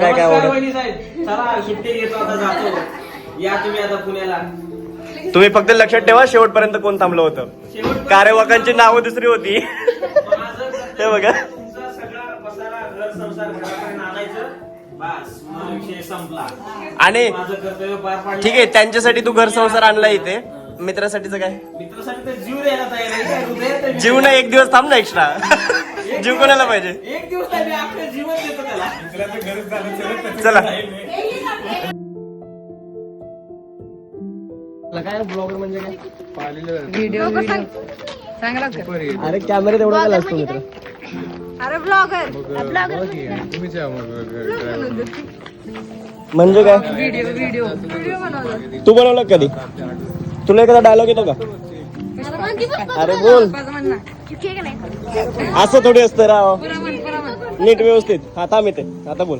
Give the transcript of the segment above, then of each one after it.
काय काय नमस्कार आवडत वहिनी साहेब. चला सुट्टी घेतो आता जातो. या तुम्ही आता पुण्याला. तुम्ही फक्त लक्षात ठेवा शेवटपर्यंत कोण थांबलं होतं. शेवटपर्यंत- कार्यवाकांची नावं दुसरी होती. माझं हे बघा. तुमचा सगळा पसारा घर संसार घरापर्यंत आणायचं. बस मग विषय संपला. आणि माझं कर्तव्य पार पाडलं. ठीक आहे त्यांच्यासाठी तू घर संसार आणला इथे. मित्रासाठीच काय? मित्रासाठी तर जीव द्यायला तयार आहे. काय हृदयात आहे. जीव ना एक दिवस थांब ना एक्स्ट्रा जीव कोणाला पाहिजे? एक दिवस नाही मी अख्खं जीवन देतो त्याला. चला. काय ब्लॉगर म्हणजे काय? व्हिडिओ चांगला कर अरे कॅमेरा तेवढा काय असतो मित्र. अरे ब्लॉगर. म्हणजे काय? Video video. व्हिडिओ बनवला. तू बनवलं कधी? तुला एखादा डायलॉग येतो का? अरे बोल. असं थोडी असतं राव. नीट व्यवस्थित. हा थांब इथे. आता बोल.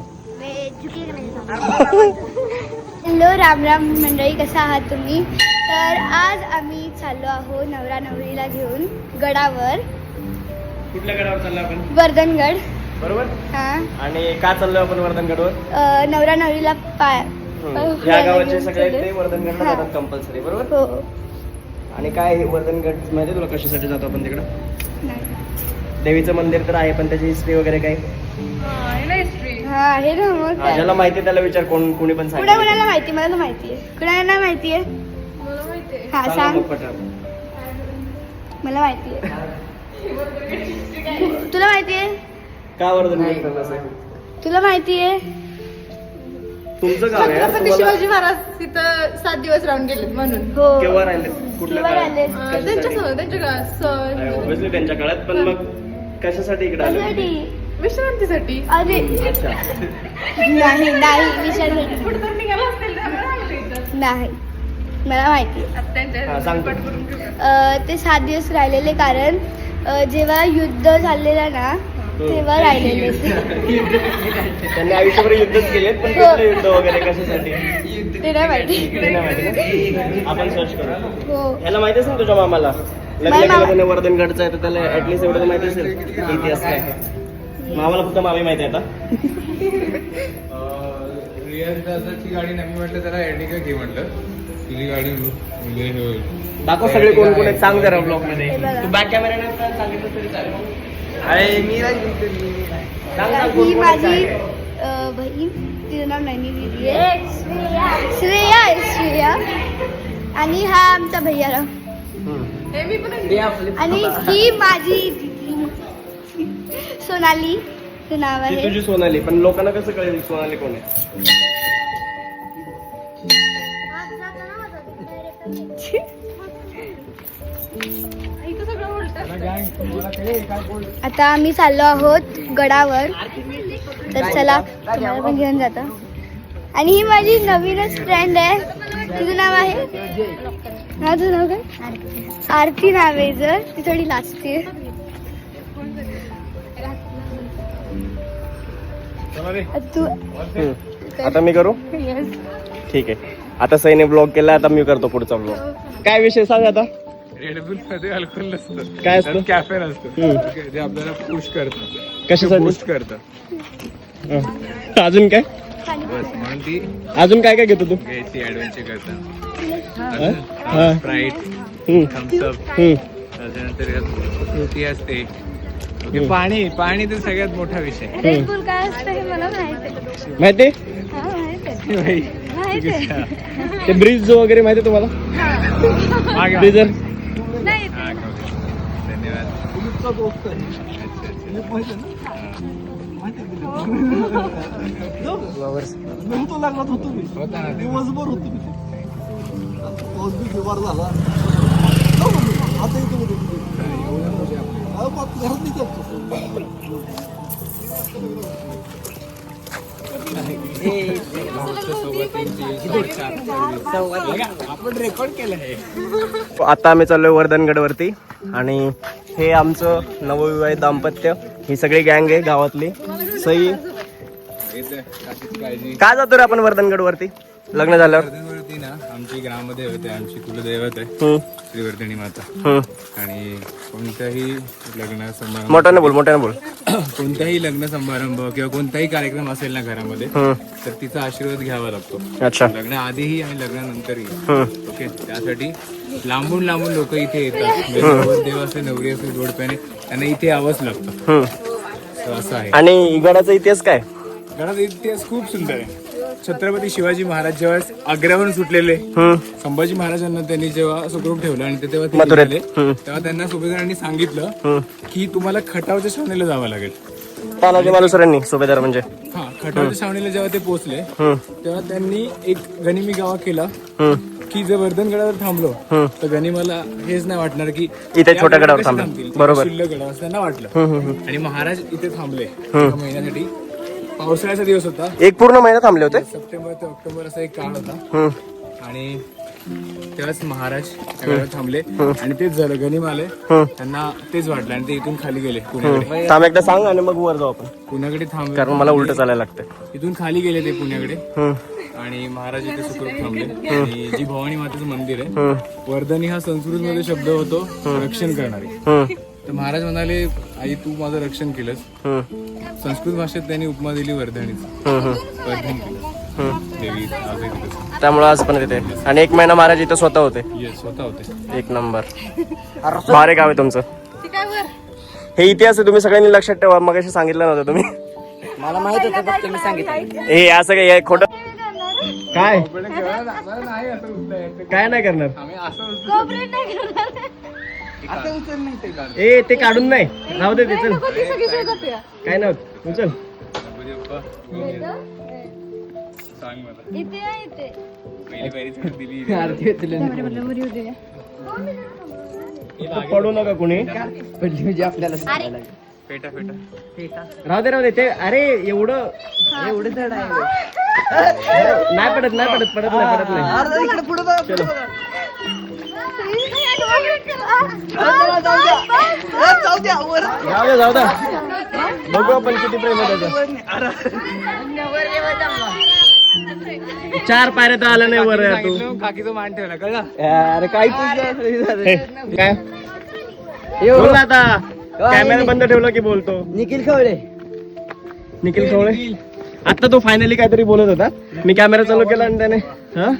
हॅलो राम राम मंडळी कसा आहात तुम्ही? तर आज आम्ही चाललो आहोत नवरा नवरीला घेऊन गडावर. कुठल्या गडावर चाललो आपण? वर्धनगड. बरोबर? हा. आणि का चाललोय आपण वर्धनगडवर? अ, नवरा नवरीला पाय. ह्या गावाचे सगळे ते वर्धनगडला हा. जातात कंपल्सरी बरोबर? हो. आणि काय हे वर्धनगड माहिती तुला कशासाठी जातो आपण तिकडं? नाही. देवीचं मंदिर तर आहे पण त्याची हिस्ट्री वगैरे काय? हा आहे ना मग हा. ज्याला माहिती आहे त्याला विचार कोण कोणी पण कुणा सांगितलं कुणाला माहिती? मला तर माहिती आहे. कुणाला नाही माहिती आहे. हा सांगा सांग. मग पटकन. मला माहिती आहे. तुला माहिती आहे? का आहे तुला माहिती आहे? तुमचं गाव आहे यार, छत्रपती तुम्हाला शिवाजी महाराज तिथं सात दिवस राहून गेलेत म्हणून हो केव्हा राहिले कुठल्या केव्हा काळात? राहिले? अं, त्यांच्या कशासाठी? त्यांच्या काळात स- नाही, obviously त्यांच्या काळात पण मग कशासाठी इकडे आले कशासाठी? विश्रांतीसाठी अरे अच्छा नाही नाही विचारसाठी कुठं तर निघाला असेल त्यामुळे आले इथं. नाही मला माहिती. आता त्यांच्या हा, सांग. अ, ते सात दिवस राहिलेले कारण अ, जेव्हा युद्ध झालेलं ना तेव्हा राहिलेले त्यांनी आयुष्यभर युद्धच केलेत पण कुठलं युद्ध वगैरे कशासाठी? ते नाही माहिती. ते नाही माहिती ना? आपण सर्च करू. हो. याला माहिती असेल तुझ्या मामाला? लग्न केलं त्याने वर्धनगडचं आहे तर त्याला ऍटलीस्ट एवढं तर माहिती असेल. इतिहास काय? मामाला फक्त मामी माहिती आहे आता. रियाज दादाची गाडी नाही म्हटलं त्याला एर्टिगा घे म्हटलं. तुझी गाडी म्हणजे हे. दाखव सगळे कोण कोण आहेत सांग जरा ब्लॉगमध्ये. हे. तू बॅक कॅमेऱ्याने सांगितलं तरी चालेल. ही माझी बहीण तिचं नाव नैनी दिदी आहे. श्रेया. आहे श्रेया. आणि हा आमचा. हे आपले- आणि ही माझी सोनाली ते नाव ती आहे. तुझी सोनाली पण लोकांना कसं कळेल सोनाली कोण आहे. आता आम्ही चाललो आहोत गडावर. तर चला तुम्हाला पण घेऊन जातो. आणि ही माझी नवीनच फ्रेंड आहे. तुझं नाव आहे? हा तुझं नाव काय? आरती नाव आहे जर. ती थोडी लाजते तू. आता मी करू? ठीक आहे. आता सईने ब्लॉग केला आता मी करतो पुढचा ब्लॉग काय विषय सांग आता? Bull मध्ये अल्कोहोल नसतं काय असतं? कॅफेन असतं हम्म. ठीक आहे, जे आपल्याला पुश करतं कशासाठी? बूस्ट करतं हं. अजून काय बस म्हणून ती अजून काय काय घेतो तू घ्यायची ऍडव्हेंचर करता हं? स्प्राईट हम्म. थम्सअप हम्म. त्याच्यानंतर यात फ्रुटी असते पाणी पाणी तर सगळ्यात मोठा विषय रेड बुल काय असतं हे मला माहिती आहे माहिती हा, माहिती आहे. बाई, माहिती आहे. ते ब्रिज जो वगैरे माहिती तुम्हाला मागे. ब्रिजर हा, होता ना ते. आपण रेकॉर्ड केलं आहे आता आम्ही चाललोय वर्धनगडवरती आणि हे आमचं नवविवाहित दाम्पत्य. ही सगळी गँग आहे गावातली. सई. का जातो रे आपण वर्धनगडवरती लग्न झाल्यावर? वर्धनवरती ना आमची ग्राममध्ये होते आमची कुलदैवत आहे. हम्म, श्री वर्धनी माता. आणि कोणत्याही लग्न समारंभ मोठ्याने बोल मोठ्याने बोल. कोणताही लग्न समारंभ किंवा कोणताही कार्यक्रम असेल ना घरामध्ये तर तिचा आशीर्वाद घ्यावा लागतो. अच्छा. लग्न आधीही आणि लग्नानंतरही. ओके? त्यासाठी लांबून लांबून लोक इथे येतात. म्हणजे देव असे नवरी असे जोडप्याने त्यांना इथे यावंच लागतं. हम्म. तर असं आहे. आणि गडाचा इतिहास काय? गणात इतिहास खूप सुंदर आहे. छत्रपती शिवाजी महाराज जेव्हा आग्र्यावरून सुटलेले हम्म, संभाजी महाराजांना त्यांनी जेव्हा सुखरूप ठेवलं आणि ते तेव्हा ते मथुरेत. निघाले, हम्म. तेव्हा त्यांना सुभेदारांनी सांगितलं हम्म. की तुम्हाला खटावच्या छावणीला जावं लागेल. तानाजी मालुसरांनी सुभेदार म्हणजे. खटावच्या छावणीला जेव्हा ते पोहोचले तेव्हा त्यांनी एक गनिमी गावा केला. की जर वर्धनगडावर थांबलो. तर गनिमाला हेच नाही वाटणार की इथे छोट्या गडावर. थांबतील? बरोबर. शुल्लक गडावर असं त्यांना वाटलं. आणि महाराज इथे थांबले एका महिन्यासाठी पावसाळ्याचा दिवस होता एक पूर्ण महिना थांबले होते सप्टेंबर ते ऑक्टोबर असा एक काळ होता आणि तेव्हाच महाराज त्या गावात थांबले आणि तेच झालं गनिम आले. त्यांना तेच वाटलं आणि ते इथून खाली गेले पुण्याकडे. थांब एकदा सांग आणि मग वर जाऊ आपण. पुण्याकडे थांबले कारण मला उलट चालायला लागतं इथून खाली गेले ते पुण्याकडे. आणि महाराज इथे सुखरूप थांबले. आणि जी भवानी मातेचं मंदिर आहे वर्धनी हा संस्कृत मध्ये शब्द होतो रक्षण करणारे. तर महाराज म्हणाले आई तू माझं रक्षण केलंस. संस्कृत भाषेत त्यांनी उपमा दिली वर्धनीची हम्म, हम्म. वर्धन केलं. देवी आजही तिथेच. त्यामुळे आज पण तिथे. आणि एक महिना महाराज इथं स्वतः होते. स्वतः होते. एक नंबर. भारे गाव आहे तुमचं. हे इतिहास आहे तुम्ही सगळ्यांनी लक्षात ठेवा. मग सांगितलं नव्हतं तुम्ही. मला माहीत होतं फक्त मी सांगितलं. हे असं काय हे खोटं. काय? नाही. काय नाही करणार. आम्ही असं उचलू आता उचल नाही ते काढ. ए ते काढून नाही. राहू दे ते चल. ती सगळी शेजात आहे. काय नव्हतं उचल. गणपती बाप्पा, सांग मला. इथे आहे इथे. पहिली पायरीच कर दिली. आरती होती लय. इथं पडू नका. कुणी पडली म्हणजे आपल्याला सांगायला लागेल. पेटा पेटा. राहू दे राहू दे ते अरे एवढं एवढं जड आहे. नाही पडत नाही पडत पडत नाही पडत नाही. इकडे पुढे. अरे जाऊ द्या जाऊ बघू आपण किती प्रेम चार पायऱ्या तर आला नाही वर तू. काकीचं मान ठेवला कळलं? अरे काय तुझं काय? ना आता. कॅमेरा बंद ठेवला की बोलतो. निखिल खवळे. निखिल खवळे? आता तो फायनली काहीतरी बोलत होता. मी कॅमेरा चालू केला आणि त्याने हा?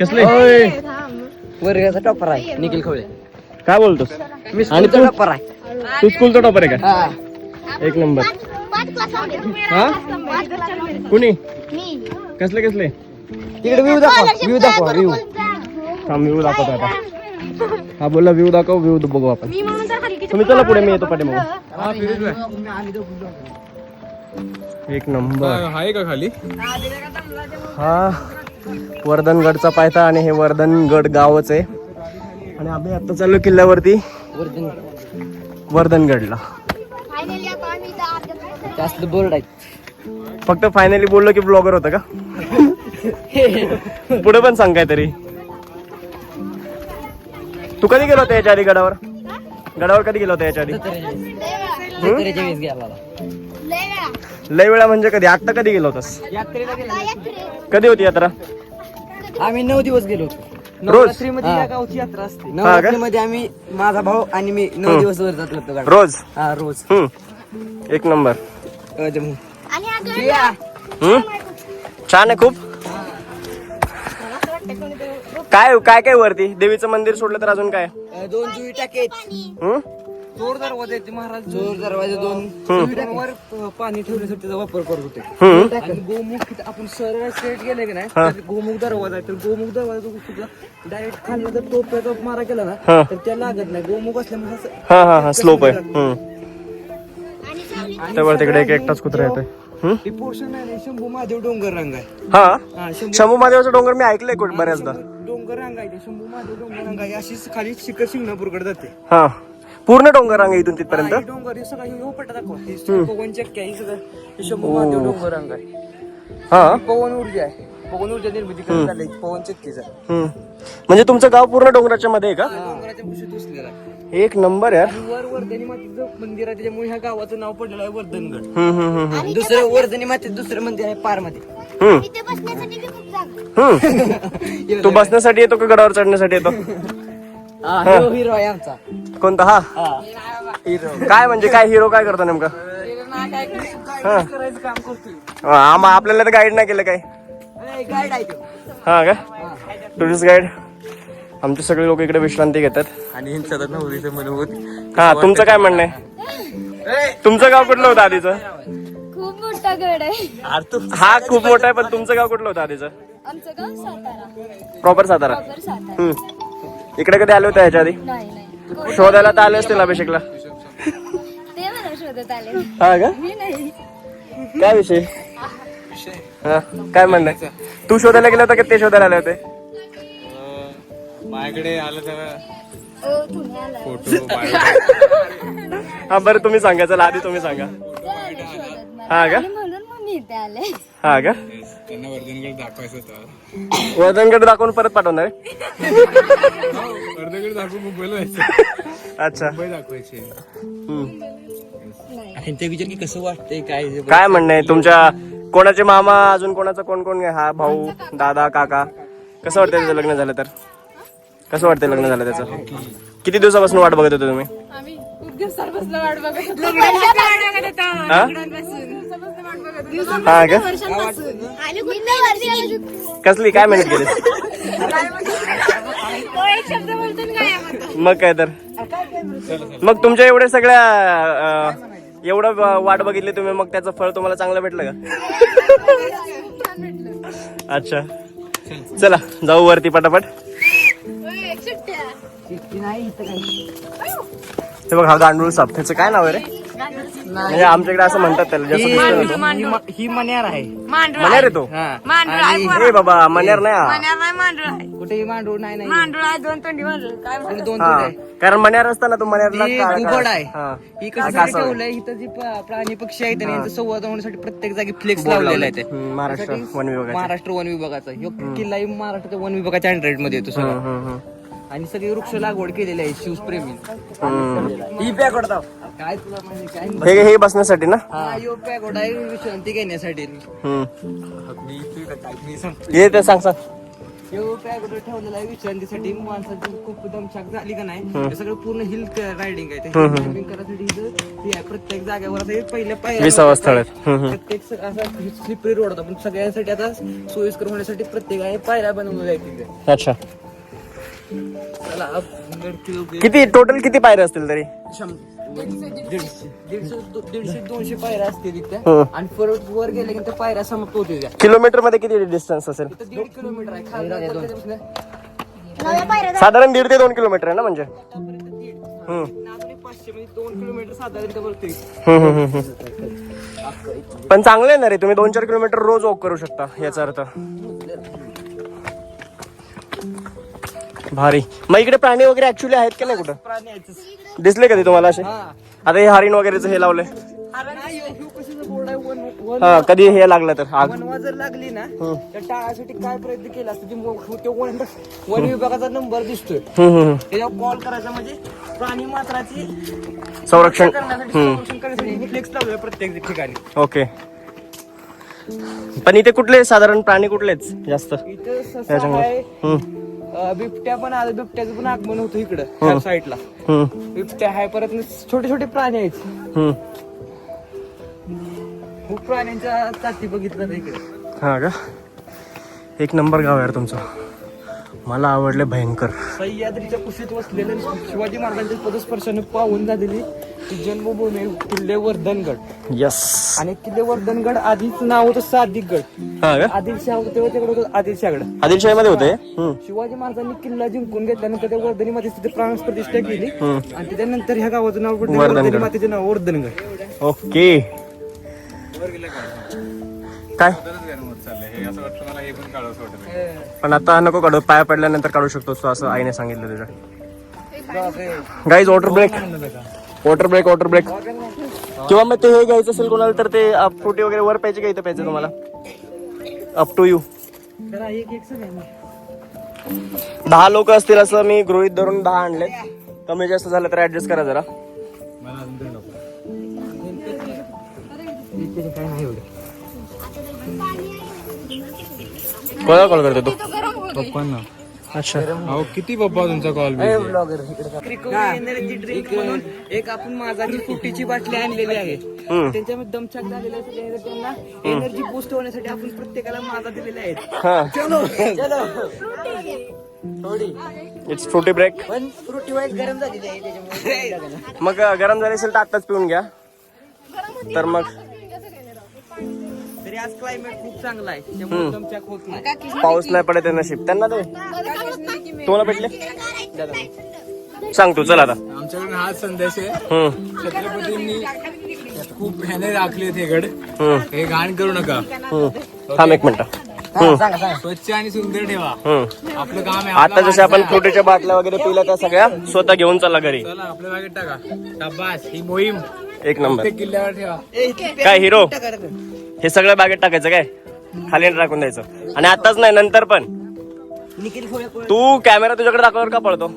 कसले? वर्गाचा टॉपर आहे निखिल खवळे. काय बोलतोस? मी आणि तू? टॉपर आहे. तू स्कूलचा टॉपर आहे का? हा. एक नंबर. हा? कुणी? मी. कसले कसले? तिकडे व्ह्यू दाखवा व्ह्यू दाखवा व्ह्यू थांब व्ह्यू दाखवतो आता. हा बोलला व्ह्यू दाखव व्ह्यू बघू आपण. मी म्हणून तर खाली तुम्ही चला पुढे मी येतो पाठी मग हा एक नंबर. आहे का खाली? हा वर्धनगडचा पायथा आणि हे वर्धनगड गावच आहे. आणि आम्ही आता चाललो किल्ल्यावरती. वर्धनगडला. फायनली आता आम्ही इथं अर्ध्या जास्त बोर्ड आहेत. फक्त फायनली बोललो की ब्लॉगर होता का? पुढे पण सांग काहीतरी. तू कधी गेलो होता याच्या आधी गडावर? गडावर कधी गेलो होता याच्या आधी? गेला लय वेळा म्हणजे कधी? आत्ता कधी गेलो होतास? यात्रेला गेला कधी होती यात्रा? आम्ही नऊ दिवस गेलो होतो. रोज? नवरात्रीमध्ये या गावची यात्रा असते. नवरात्रीमध्ये आम्ही माझा भाऊ आणि मी नऊ दिवस वर जात होतो रोज? हा रोज. हम्म एक नंबर. आणि या. हम्म छान आहे खूप? काय काय काय वरती? देवीचं मंदिर सोडलं तर अजून काय? दोन जुई टाकेत हम्म चोर दरवाजे ते महाराज. चोर दरवाजे दोन. अ, पाणी ठेवण्यासाठी त्याचा वापर करत होते. आणि गोमुख तिथं आपण सरळ स्ट्रेट गेले की नाही तर गोमुख दरवाजा आहे. तर गोमुख दरवाजा सुद्धा डायरेक्ट खाल्ला जर टोप्याचा मारा केला ना. तर त्या लागत नाही. गोमुख असल्यामुळे असं हा हा हा स्लोप आहे. हम्म त्यावर तिकडे एक एकटाच कुत्रा येतोय. हे? पोर्शन शंभू महादेव डोंगर रंग आहे. हा? हा शंभू शंभू महादेवाचं डोंगर मी ऐकलंय कुठं बऱ्याचदा. डोंगर रंग आहे ते शंभू महादेव डोंगर रंग आहे. अशीच खाली शिखर शिंगणापूरकडे जाते. हा. पूर्ण डोंगर रांग आहे इथून तिथपर्यंत? हा, डोंगर हे सगळं हे पट्टा दाखवा. हे पवन चक्की आहे हे सगळं. हे शंभू महादेव डोंगर रंग आहे. हा? पवन ऊर्जा आहे. पवन ऊर्जा निर्मिती करण्यात आली आहे, पवन चक्कीचा. हम्म म्हणजे तुमचं गाव पूर्ण डोंगराच्या मध्ये आहे का? डोंगराच्या आहे. एक नंबर यार. वर वर्धनी मातेचं मंदिर आहे त्याच्यामुळे ह्या गावाचं नाव पडलेलं आहे वर्धनगड. हम्म हम्म हम्म आणि दुसरं वर्धनी मातेचं दुसरं मंदिर आहे पारमध्ये. हम्म. इथे बसण्यासाठी बी खूप जागा हम्म. तू बसण्यासाठी येतो का गडावर चढण्यासाठी येतो? हिरो आहे आमचा. कोणता? हा. काय म्हणजे काय हिरो काय करतो नेमका? हा. काम करतोय. हा, आम्हा आपल्याला तर गाईड नाही केलं काय? गाईड आहे तो. हा का? टुरिस्ट गाईड आमचे सगळे लोक इकडे विश्रांती घेतात. आणि नवरीचं मनोगत हा तुमचं काय म्हणणं आहे? तुमचं गाव कुठलं होतं आधीचं? खूप मोठा गड आहे. हा खूप मोठा आहे पण तुमचं गाव कुठलं होतं आधीचं? आमचं गाव सातारा. प्रॉपर सातारा. प्रॉपर सातारा. हम्म. इकडे कधी आले होते ह्याच्या आधी? नाही नाही. शोधायला तर आले असतील अभिषेकला. ते मला शोधत आले. हा का? मी नाही. काय विषय? हा काय म्हणणं आहे? तू शोधायला गेला होता का ते शोधायला आले होते? माझ्याकडे आलं तर फोटो हा बरं तुम्ही सांगा चला आधी तुम्ही सांगा. हा का? हा का? त्यांना वर्धनगड दाखवायचं होतं. वर्धनकडे दाखवून परत पाठवणार आहे? वर्धनगड दाखवून मुंबईला अच्छा. मुंबई दाखवायची. विचार की कसं वाटतंय काय हे काय म्हणणं आहे? तुमच्या कोणाचे मामा अजून कोणाचं कोण कोण आहे? हा भाऊ दादा काका. कसं वाटतं त्याचं लग्न झालं तर? कसं वाटतं लग्न झालं त्याचं? किती दिवसापासून वाट बघत होते तुम्ही? आम्ही खूप दिवसांपासून वाट बघत होतो. हा? हा का? कसली? काय मेहनत केली. मग काय तर. मग तुमच्या एवढ्या सगळ्या अं, एवढं व- वाट बघितली तुम्ही मग त्याचं फळ तुम्हाला चांगलं भेटलं का? अच्छा. चला जाऊ वरती पटापट. हे बघ हा गांडूळ साप त्याचं काय नाव आहे रे? म्हणजे आमच्याकडे असं म्हणतात त्याला ना तो. ही- ही मण्यार आहे. मांडूळ आहे. तो? हा. मांडूळ आहे हे बाबा मण्यार नाही हा. मण्यार नाही मांडूळ आहे. कुठेही मांडूळ नाही नाही. मांडूळ आहे दोन तोंडी मांडूळ काय आणि म्हणतात दोन हा. तोंड आहे. कारण मण्यार असताना तो काळा- आहे. हा. ही हा, कासव आहे. ठेवलंय इथं जी प- प्राणी पक्षी आहेत आणि यांचं संवर्धन होण्यासाठी प्रत्येक जागी फ्लेक्स लावलेला आहे लावले. ते. हम्म, महाराष्ट्र वन विभागाचे. महाराष्ट्र वन विभागाचा. ह्यो महाराष्ट्र वन विभागाच्या अँड्रॉइडमध्ये येतो सगळं. हम्म, हम्म, आणि सगळी वृक्ष लागवड केलेली आहे शिवप्रेमी. ही पॅक काय तुला म्हणजे काय? हे हे बसण्यासाठी ना? हा यो आहे विश्रांती घेण्यासाठी. ते सांग सांग. यो पॅक ठेवलेला आहे विश्रांतीसाठी. माणसाची खूप दमछाक झाली का नाही? हे सगळं पूर्ण हिल रायडिंग आहे. ते करायसाठी इथं हे आहे प्रत्येक जागेवर. असं एक पहिले पायऱ्या विसावा स्थळ आहेत. हम्म, हम्म. प्रत्येक स- असा स्लिपरी रोड होता पण सगळ्यांसाठी आता सोयीस्कर होण्यासाठी प्रत्येकाने पायऱ्या बनवलेल्या आहेत तिथे. अच्छा. किती टोटल किती असतील तरी? दीडशे दोनशे पायऱ्या असतील तिथे हम्म. आणि परत वर गेले की त्या पायऱ्या समाप्त होते त्या किलोमीटरमध्ये किती डिस्टन्स असेल? दीड किलोमीटर आहे. खाली साधारण दीड ते दोन किलोमीटर आहे ना म्हणजे? म्हणजे दोन किलोमीटर साधारण. पण चांगलं आहे ना रे तुम्ही दोन चार किलोमीटर रोज वॉक करू शकता याचा अर्थ. भारी. मग इकडे प्राणी वगैरे ऍक्च्युली आहेत का नाही कुठं? प्राणी आहेत दिसले कधी तुम्हाला असे? आता हे हरिण वगैरेच हे लावले नाही, ह्यो- ह्यो कशाचं बोर्ड आहे वन वन हा कधी हे लागलं तर आग. वनवा जर लागली ना तर टाळासाठी काय प्रयत्न केला असतो? ते मो- ते वन वन विभागाचा नंबर दिसतोय. हम्म, हम्म, त्याच्यावर कॉल करायचा म्हणजे प्राणी मात्राची. संरक्षण. करण्यासाठी हम्म. संरक्षण करण्यासाठी फ्लेक्स लावले प्रत्येक ठिकाणी. ओके. पण इथे कुठले साधारण प्राणी कुठलेच जास्त? इथं ससा त्याच्यामुळे आहे. हम्म, अं, बिबट्या पण आलं बिबट्याचं पण आगमन होतं इकडं ह्या साईडला बिबट्या आहे परत छोटे छोटे प्राणी आहेत. खूप प्राण्यांच्या जाती बघितलं ना इकडे. हा का? एक नंबर गाव आहे यार तुमचं. मला आवडले भयंकर. सह्याद्रीच्या कुशीत वसलेलं शिवाजी महाराजांच्या पदस्पर्शाने पाहून झालेली ती जन्मभूमी किल्ले वर्धनगड यस आणि किल्ले वर्धनगड आधीच नाव होतं सादिकगड हा का? आदिलशाह होतं तेव्हा तिकडे होतं आदिलशाहगड. आदिलशाही मध्ये होते शिवाजी महाराजांनी किल्ला जिंकून घेतल्यानंतर त्या वर्धनीमध्ये तिथे प्राण प्रतिष्ठा केली. आणि त्याच्यानंतर ह्या गावाचं नाव. वर्धनी मातेचं नाव वर्धनगड ओके. काय? चाललंय. हे असं वाटतं मला हे पण आता नको काढू पाया पडल्यानंतर काढू शकतो तो असं आईने सांगितलं तुझ्या guys water break water break water break किंवा मग ते हे घ्यायचं असेल कोणाला तर ते फ्रुटी वगैरे वर पाहिजे का इथं पाहिजे तुम्हाला? अप टू यू दहा लोक असतील असं मी गृहित धरून दहा आणले. कमी जास्त झालं तर ऍडजस्ट करा जरा. कोणाला कॉल करतो तू पप्पांना. अच्छा. अहो किती पप्पा तुमचा कॉल रिकव्हरी एनर्जी ड्रिंक म्हणून एक आपण माझाची फुटीची बाटली आणलेली आहे. त्यांच्यामध्ये दमछाक झालेल्या असल्याने त्यांना. एनर्जी बूस्ट होण्यासाठी आपण प्रत्येकाला माझा दिलेला आहे हा. इट्स फ्रुटी ब्रेक पण फ्रुटी वाईज गरम झालेली आहे मग गरम झाली असेल तर आत्ताच पिऊन घ्या. तर मग आज क्लायमेट खूप चांगला आहे त्यामुळे दमछाक होत नाही. पाऊस नाही पडत आहे नशीब. त्यांना दे. तुम्हाला भेटले? सांग तू चल आता. आमच्याकडे हाच संदेश आहे. हम्म. छत्रपतींनी खूप ह्याने राखले ते गड. हम्म. हे घाण करू नका. हम्म. थांब एक मिनिट. स्वच्छ आणि सुंदर ठेवा. हम्म आपलं काम आहे आता जसे आपण. फ्रुटीच्या बाटल्या वगैरे पिल्या त्या सगळ्या स्वतः घेऊन चला घरी. चला आपल्या बागेत टाका. डब्बास ही मोहीम. एक नंबर. किल्ल्यावर ठेवा. काय हिरो? हे सगळं बागेत टाकायचं काय? खाली टाकून द्यायचं. आणि आताच नाही नंतर पण. तू कॅमेरा तुझ्याकडे दाखवल्यावर का पळतो?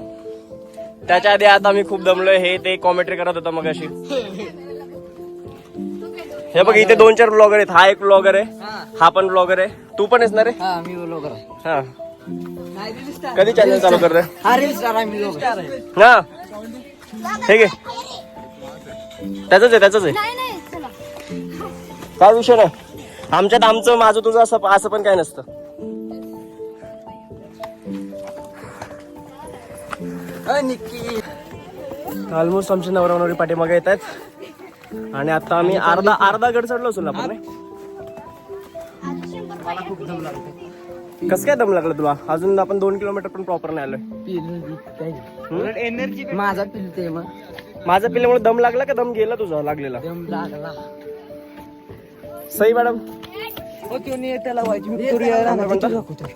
त्याच्या आधी आता मी खूप दमलोय हे ते कॉमेंट्री करत होता मग अशी हे बघ इथे दोन चार ब्लॉगर आहेत. हा एक ब्लॉगर आहे. हा. पण ब्लॉगर आहे. तू पण आहेस ना रे हा मी ब्लॉगर हा. कधी चॅनल चालू करतोय? हा हा ठीक आहे त्याच आहे. त्याच आहे नाही नाही चला. काय विषय नाही. आमच्यात आमचं माझं तुझं असं असं पण काय नसतं. ऑलमोस्ट आमचे नवरा नवरी पाठीमागे येत आहेत आणि आता आम्ही अर्धा अर्धा गड चढलो नाही? कसं काय दम लागला तुला? अजून आपण दोन किलोमीटर पण प्रॉपर नाही आलोय. एनर्जी माझा पिलते मग. माझा पिल्यामुळे दम लागला का दम गेला तुझा लागलेला? दम लागला. सई मॅडम. त्याला कुठे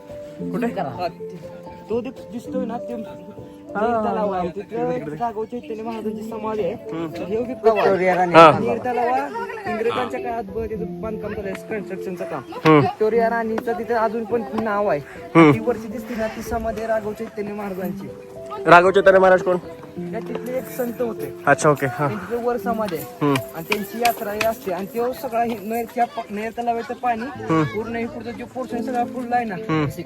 तो दिसतोय ना ते तलाव आहे. तिथं जागो चैतन्य महाराजांची समाधी आहे. नीर तलाव इंग्रजांच्या काळात ब- त्याचं बांधकाम कन्स्ट्रक्शनचं काम. हम्म. व्हिक्टोरिया राणीचं तिथे अजून पण नाव आहे. ती वरची दिसते ना ती समाधी आहे राघव चैतन्य महाराजांची. राघव चैतन्य महाराज कोण? त्या तिथले एक संत होते. अच्छा ओके हा. त्यांची वर समाधी आहे. हम्म. आणि त्यांची यात्रा ही असते. आणि तो सगळा हे नैरच्या प- नैर तलावाचं पाणी पूर्ण हे पुढचं जे पोर्शन सगळा फुलला आहे ना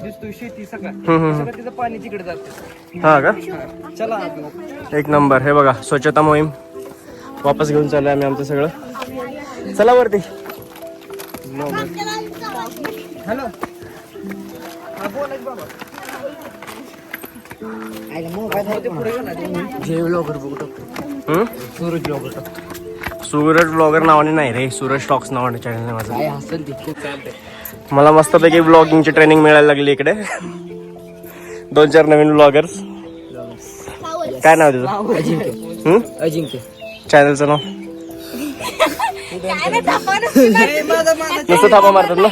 दिसतोय शेती सगळं. सगळं तिथं पाणी तिकडे जातं. हा का? चला एक नंबर. हे बघा स्वच्छता मोहीम. वापस घेऊन चाललोय आम्ही आमचं सगळं. चला वरती. हॅलो. हा बोला की बाबा हम्म? सूरज ब्लॉगर नावाने नाही रे सूरज टॉक्स नावाने चॅनल आहे माझं. मला मस्तपैकी ब्लॉगिंगची ट्रेनिंग मिळायला लागली इकडे. दोन चार नवीन ब्लॉगर्स काय नाव आहे तुझं? हम्म? अजिंक्य. चॅनलचं नाव? नुसतं थापा मारतात ना?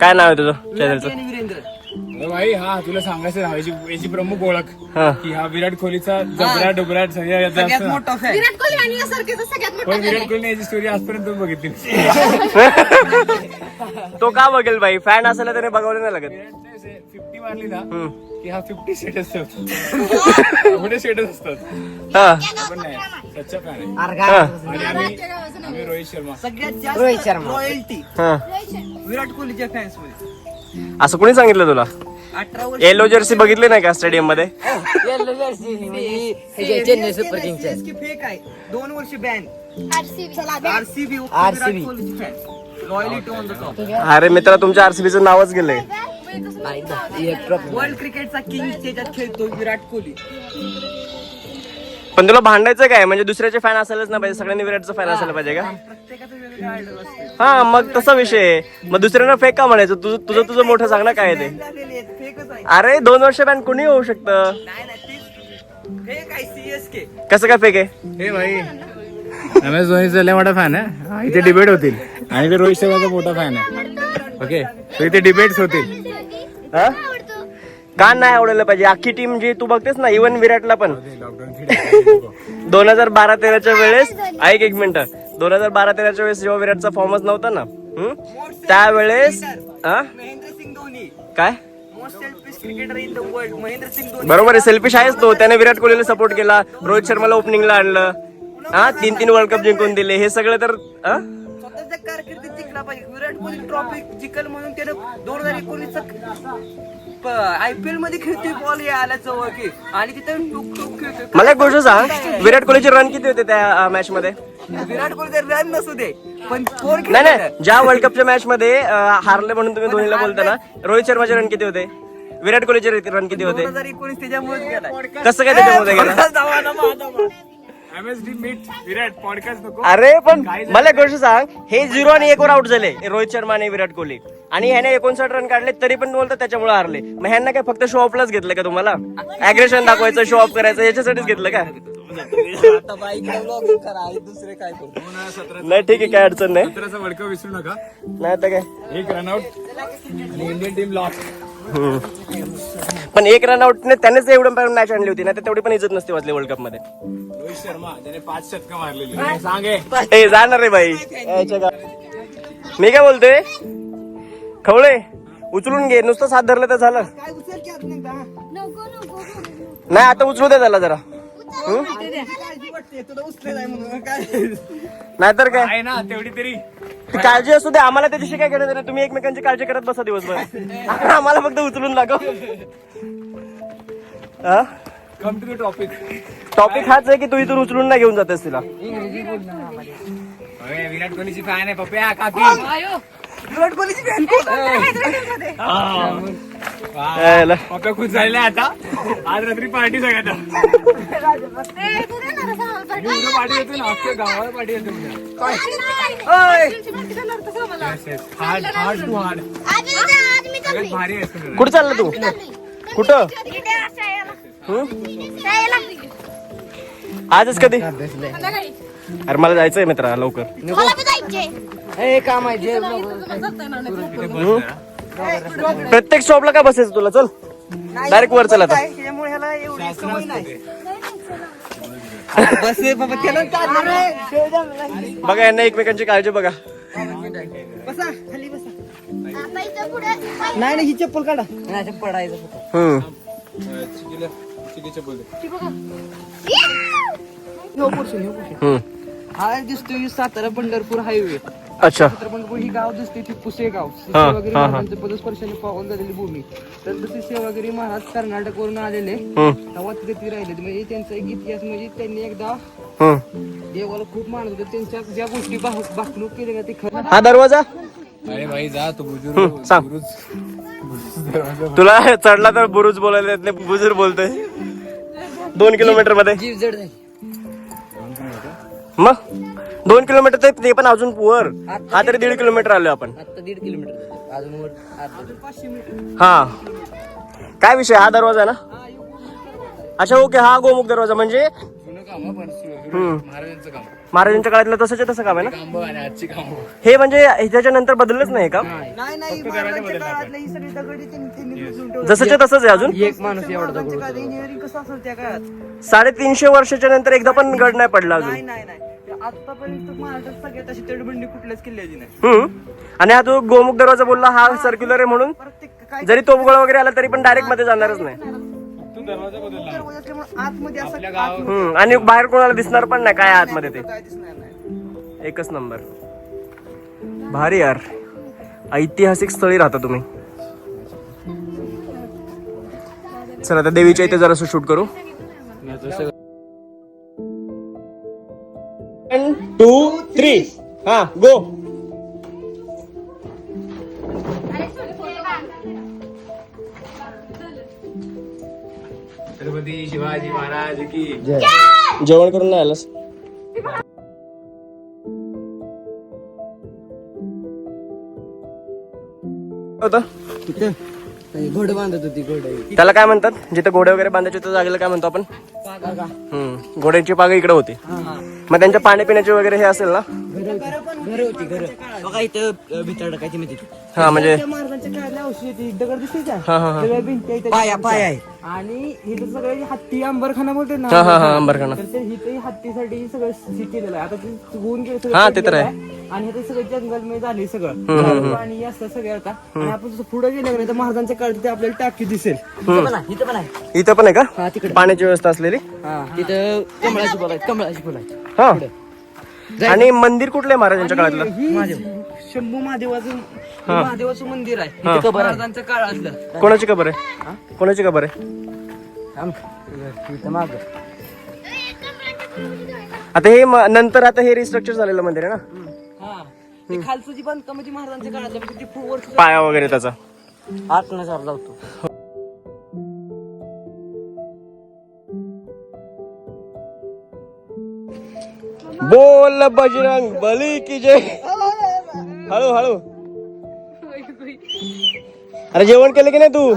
काय नाव आहे तुझं? चॅनलचं वीरेंद्र भाई हा तुला सांगायचं ना याची याची प्रमुख ओळख. हा. की हा विराट कोहलीचा जबरा डुबराट सगळ्या याचा सगळ्यात असतो. मोठा फॅन विराट कोहली आणि यासारखेच सगळ्यात मोठा पण विराट कोहलीने याची स्टोरी आजपर्यंत बघितली तो का बघेल भाई फॅन असायला त्याने बघावलं नाही लागत. फिफ्टी मारली ना हम्म. की हा फिफ्टी असतात. हा. पण नाही सच्चा फॅन आहे. हा. आणि आम्ही आम्ही रोहित शर्मा. सगळ्यात जास्त रॉयल्टी हा. विराट कोहलीच्या फॅन्समध्ये. असं कोणी सांगितलं तुला? अठरा वर्ष येलो जर्सी बघितली नाही का स्टेडियममध्ये? चेन्नई सुपर किंग्स फेक आहे. दोन वर्ष ban RCB on the top अरे मित्रा तुमच्या आरसीबीचं नावच गेलंय. वर्ल्ड क्रिकेटचा किंग त्याच्यात खेळतो विराट कोहली. पण तुला भांडायचं काय? म्हणजे दुसऱ्याचे फॅन असायलाच नाही पाहिजे सगळ्यांनी विराटचं फॅन असायला पाहिजे का? प्रत्येकाचं वेगळं आयडल असते हा मग तसा विषय आहे. मग दुसऱ्यांना फेक का म्हणायचं? तुझं तुझं तुझं मोठं सांग ना काय आहे ते झालेले आहेत फेकच आहे अरे दोन वर्ष फॅन कोणी होऊ शकतं. कसं काय फेक आहे? हे भाई एम एस धोनीचा लय मोठा फॅन आहे. हा, इथे डिबेट होतील. आणि ते रोहित शर्माचा मोठा फॅन आहे. ओके तर इथे डिबेट्स होतील. हा? का नाही आवडायला पाहिजे. अख्खी टीम जी तू बघतेस ना इवन विराटला पण. दोन हजार बारा तेराच्या वेळेस ऐक एक मिनिट. दोन हजार बारा तेराच्या वेळेस जेव्हा विराटचा फॉर्मच नव्हता ना? त्यावेळेस हा? महेंद्र सिंग धोनी. काय? बरोबर आहे सेल्फिश आहेच तो. त्याने विराट कोहलीला सपोर्ट केला रोहित शर्माला ओपनिंगला आणलं. हा तीन तीन वर्ल्ड कप जिंकून दिले. हे सगळं तर जिंकला पाहिजे. विराट कोहली ट्रॉफी जिंकल म्हणून त्यानं दोन हजार एकोणीस आय पी एलमध्ये खेळतोय बॉल आला जवळ की. आणि तिथं टुक टुक खेळतोय. मला एक गोष्ट सांग. विराट कोहलीचे रन किती होते त्या मॅच मध्ये? विराट कोहली रन नसू दे पण कोण नाही? नाही. ज्या वर्ल्ड कपच्या मॅच मध्ये हारले म्हणून तुम्ही धोनीला बोलता ना रोहित शर्माचे रन किती होते? विराट कोहलीचे रन किती होते? कसं काय त्याच्यामध्ये गेलं? अरे पण मला गोष्ट सांग. हे झिरो आणि एक वर आउट झाले. रोहित शर्मा आणि विराट कोहली. आणि ह्याने एकोणसाठ रन काढले तरी पण बोलतात त्याच्यामुळे हारले. मग ह्यांना काय फक्त शो ऑफलाच घेतलं का तुम्हाला? अग्रेशन दाखवायचं शो ऑफ करायचं याच्यासाठीच घेतलं का? आता बाईक ब्लॉगिंग करा आणि दुसरे काय करू? नाही ठीक आहे काय अडचण नाही. सतराचा वर्ल्ड कप विसरू नका. नाही तर काय? एक रनआउट इंडियन टीम लॉस. पण एक रन आउटने त्यानेच एवढं मॅच आणली होती ना तर तेवढी पण इज्जत नसते वाचली वर्ल्ड कपमध्ये. रोहित शर्मा त्याने पाच शतकं मारलेली. सांगे. ए जाणार रे गा- मी काय बोलतोय? खवळे उचलून घे. नुसतं साथ धरलं तर झालं. काय उचल की अजून एकदा? नको नको. नाही आता उचलू दे त्याला जरा. नाहीतर काय? ना तेवढी तरी. काळजी असू दे आम्हाला त्याच्याशी काय घेणं देणं तुम्ही एकमेकांची काळजी करत बसा दिवसभर. आम्हाला फक्त उचलून दाखव. Come to the topic topic हाच आहे की तू इथून उचलून नाही घेऊन जातेस तिला. विराट कोहलीची फॅन आहे. पप्या काकी विराट कोहलीची fan कोण? पप्या खुश झालेला आता. आज रात्री पार्टी सगळ्यांना. पार्टी येतो ना अख्ख्या गावाला पार्टी येतो हार्ड हार्ड टू हार्ड आज मी आज मी सगळ्यात भारी आहे कुठं चालला तू? कुठं? आजच कधी? अरे मला जायचंय मित्रा लवकर. मला बी जायचे ए काम आहे जे प्रत्येक स्टॉपला काय बसायचं तुला? चल. डायरेक्ट वर चल. बघा यांना एकमेकांची काळजी बघा. बसा खाली बसा. आता इथं पुढे नाही नाही ही चप्पल काढा. नाही चप्पल पडायचं ह्यो portion, ह्यो. हम्म. हा दिसतोय सातारा पंढरपूर हायवे अच्छा. सातारा पंढरपूर ही गाव दिसते ती पुसेगाव हा, सेवागिरी हा, हा. महाराजांच्या पदस्पर्शाने पावन झालेली भूमी. तर तसे सेवागिरी महाराज कर्नाटक वरून आलेले हम्म. तेव्हा तिथे ती राहिले म्हणजे त्यांचा एक इतिहास म्हणजे त्यांनी एकदा हम्म. देवाला खूप मानत होते. त्यांच्या ज्या गोष्टी भाक- भाकणूक केली ना ते खरं हा दरवाजा? अरे भाई जा तू बुजुर्ग. हम्म, सांग. तुला चढला तर बुरुज बोलायला येत नाही बुजुर्ग बोलतोय. दोन किलोमीटरमध्ये जीव जड झाली मग? दोन किलोमीटर ते ते पण अजून वर. हा तरी दीड किलोमीटर आलो आपण. आता दीड किलोमीटर. अजून वर अजून पाचशे मीटर हा. काय विषय? हा दरवाजा ना? अच्छा ओके. हा गोमुख दरवाजा म्हणजे? जुनं काम हा पण. महाराजांचं काम. महाराजांच्या काळातलं तसंच्या तसं काम आहे ना? काम आणि आजची काम. हे म्हणजे ह्याच्या नंतर बदललंच नाही का नाही. नाही महाराजांच्या काळातलं ही सगळी दगडी त्यांनी त्यांनी बुजवून ठेवली. जसंच्या तसंच आहे अजून? एक माणूस एवढा दगड होता. इंजिनिअरिंग कसं असेल त्या काळात? साडेतीनशे वर्षाच्या नंतर एकदा पण गड नाही पडला अजून. नाही नाही आतापर्यंत महाराष्ट्रात सगळ्यात अशी तडबंडी कुठल्याच किल्ल्याची नाही. हम्म. आणि हा तो गोमुख दरवाजा बोलला हा सर्क्युलर आहे म्हणून? प्रत्येक काय जरी तोफगोळा वगैरे आला तरी पण डायरेक्टमध्ये जाणारच नाही. आतमध्ये असं आपल्या गाव हम्म आणि बाहेर कोणाला दिसणार पण नाही काय आतमध्ये ते. काय दिसणार नाही एकच नंबर. भारी यार. ऐतिहासिक स्थळी राहता तुम्ही. चला आता देवीच्या इथे जरासं शूट करू. वन टू थ्री हा गो छत्रपती शिवाजी महाराज की जेवण करून नाही आलास? होतं? घोड बांधत होती घोड. त्याला काय म्हणतात? जिथे घोडे वगैरे बांधायचे त्या जागेला काय म्हणतो आपण? हम्म. घोड्यांची पाग इकडे होती. मग त्यांच्या पाणी पिण्याची वगैरे हे असेल ना? घर होती घर बघा इथं भितर टाकायची माहिती हा म्हणजे? महाराजांच्या काळातल्या औषधी दगड दिसते हा, हा, हा. सगळ्या भिंती आहेत पाया पाय आहे आणि इथं सगळे हत्ती अंबरखाना बोलते ना हा हा हा अंबरखाना. तर ते इथे हत्तीसाठी सगळं सी केलेलं आहे. आता ते होऊन गेलं हा, ते तर आहे. केलेलं आहे. आणि हे सगळं जंगलमय झाले सगळं. झाडं आणि असं सगळं आता. आणि आपण जसं पुढे गेलं नाही तर महाराजांच्या काळात ते आपल्याला टाकी दिसेल. इथं पण आहे इथं पण आहे. इथं पण आहे हा, का तिकडे. पाण्याची व्यवस्था असलेली? हा तिथं कमळाची फुलं आहेत कमळाची फुलं आहेत. हा. आणि मंदिर कुठलं आहे महाराजांच्या काळातलं? ही शंभू महादेवाचं महादेवाचं मंदिर आहे. इथे महाराजांचं काळातलं कोणाची खबर आहे? कोणाची खबर आहे. आता हे म- नंतर आता हे रिस्ट्रक्चर झालेलं मंदिर आहे ना? हा. ते खालचं जी बांधकाम आहे ती महाराजांच्या काळातलं म्हणजे ते वर्ष पाया वगैरे त्याचा. आठ नजार लावतो. बोल बजरंग बली की जय। हळू हळू। अरे जेवण केलं की नाही तू?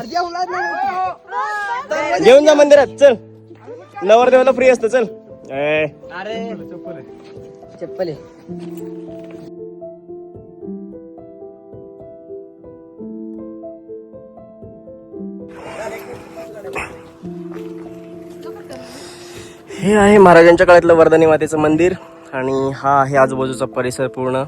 जेवण जा मंदिरात चल. नवरदेवाला फ्री असतं चल. अरे. चप्पल हे आहे महाराजांच्या काळातलं वर्धनी मातेचं मंदिर. आणि हा आहे आजूबाजूचा परिसर पूर्ण.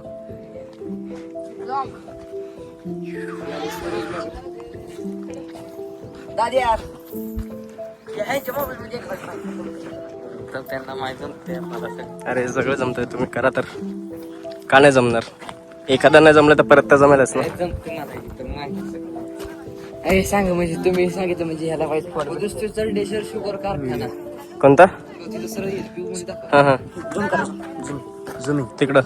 तर त्यांना माहीत अरे सगळं जमतंय तुम्ही करा तर. का नाही जमणार? एखादा नाही जमलं तर परत तर जमेलच ना. अरे सांग म्हणजे तुम्ही सांगितलं म्हणजे ह्याला वाईट दुसरं चरडेश्वर शुगर कारखाना. कोणता? तिथं सरळ HP मध्ये दाखव. हा हा. तिकडं.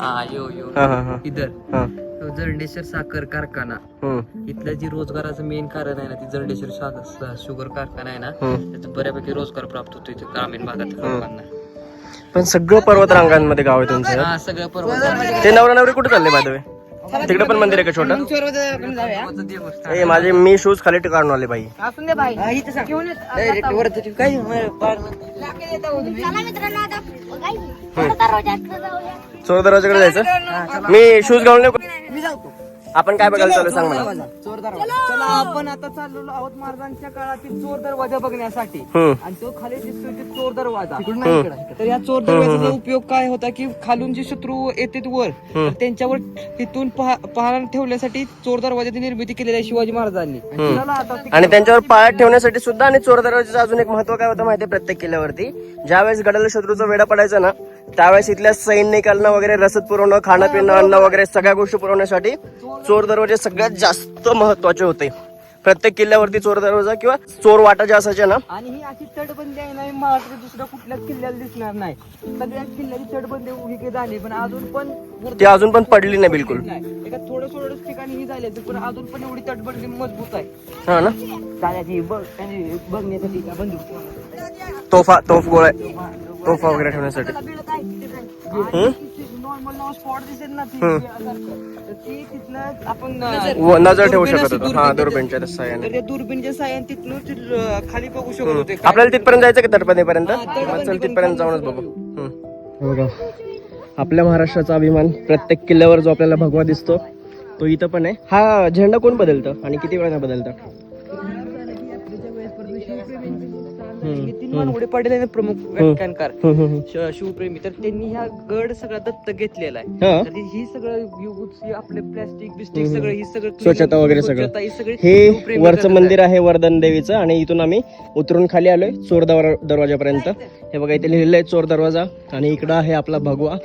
हा यो यो. हा हा हा. इधर. हा. तो जरंडेश्वर साखर कारखाना. हम्म. इथलं जे रोजगाराचं मेन कारण आहे ना ती जरंडेश्वर साखर शुगर कारखाना आहे ना हम्म. त्याचं बऱ्यापैकी रोजगार प्राप्त होतो इथे ग्रामीण भागात लोकांना. पण सगळं पर्वत रांगांमध्ये गाव आहे तुमचं. हा सगळं पर्वत ते नवरा नवरी कुठे चालले बाय तिकडे पण मंदिर आहे का छोटं? ए माझे मी शूज खाली काढून आले बाई. जाऊया. चोर दरवाजाकडे जायचं? मी शूज घालून का? आपण काय बघायला चालू सांग मला. चोर दरवाजा चला आपण आता चाललेलो आहोत महाराजांच्या काळातील चोर दरवाजा बघण्यासाठी. हम्म. आणि तो खाली दिसतोय ते चोर दरवाजा तर या चोर दरवाजाचा उपयोग काय होता की खालून जे शत्रू येतात वर तर त्यांच्यावर तिथून पहारा ठेवण्यासाठी चोर दरवाजाची निर्मिती केलेली आहे शिवाजी महाराजांनी. चला आता ते- आणि त्यांच्यावर पायात ठेवण्यासाठी सुद्धा आणि चोर दरवाजाचं अजून एक महत्त्व काय होतं माहितीये प्रत्येक किल्ल्यावरती? ज्यावेळेस गडाला शत्रूचा वेढा पडायचा ना त्यावेळेस इथल्या सैनिकांना वगैरे रसद पुरवणं खाणं पिणं अन्न वगैरे सगळ्या गोष्टी पुरवण्यासाठी चोर दरवाजे सगळ्यात जास्त महत्त्वाचे होते. प्रत्येक किल्ल्यावरती चोर दरवाजा किंवा चोर वाटा ज्या असायच्या ना आणि ही अशी तटबंदी आहे ना महाराष्ट्रात दुसऱ्या कुठल्याच किल्ल्याला दिसणार नाही. सगळ्याच किल्ल्याची तटबंदी उभी झाली पण अजून पण ती अजून पण पडली नाही बिलकुल. नाही. एका थोडं थोडं ठिकाणी ही झाली पण अजून पण एवढी तटबंदी मजबूत आहे. हा ना? चाल्याची बघ बघण्यासाठी बंदूक तोफा तोफ गोळ्या. तोफा वगैरे ठेवण्यासाठी. नजर. ठेवू शकत होतो. हा तर त्या दुर्बीनच्या साह्याने तिथनं खाली बघू शकत होते आपल्याला तिथपर्यंत जायचं का तटबंदी चल तिथपर्यंत जाऊनच बघू. आपल्या महाराष्ट्राचा अभिमान प्रत्येक किल्ल्यावर जो आपल्याला भगवा दिसतो तो इथं पण आहे. हा झेंडा कोण बदलतं? आणि किती वेळाने बदलतं? तीन मानवडे पाटील आहेत प्रमुख व्याख्यानकार. श- शिवप्रेमी. तर त्यांनी ह्या गड सगळा दत्तक घेतलेला आहे. हा. तर ही सगळं युगुच ही आपले प्लास्टिक बिस्टिक सगळं ही सगळं clean- स्वच्छता वगैरे सगळं. स्वच्छता ही सगळी हे शिवप्रेमी वरचं मंदिर आहे वर्धन देवीचं आणि इथून आम्ही उतरून खाली आलोय चोर दरवा- दरवाजापर्यंत. हे बघा इथे लिहिलेलं आहे चोर दरवाजा आणि इकडं आहे आपला भगवा.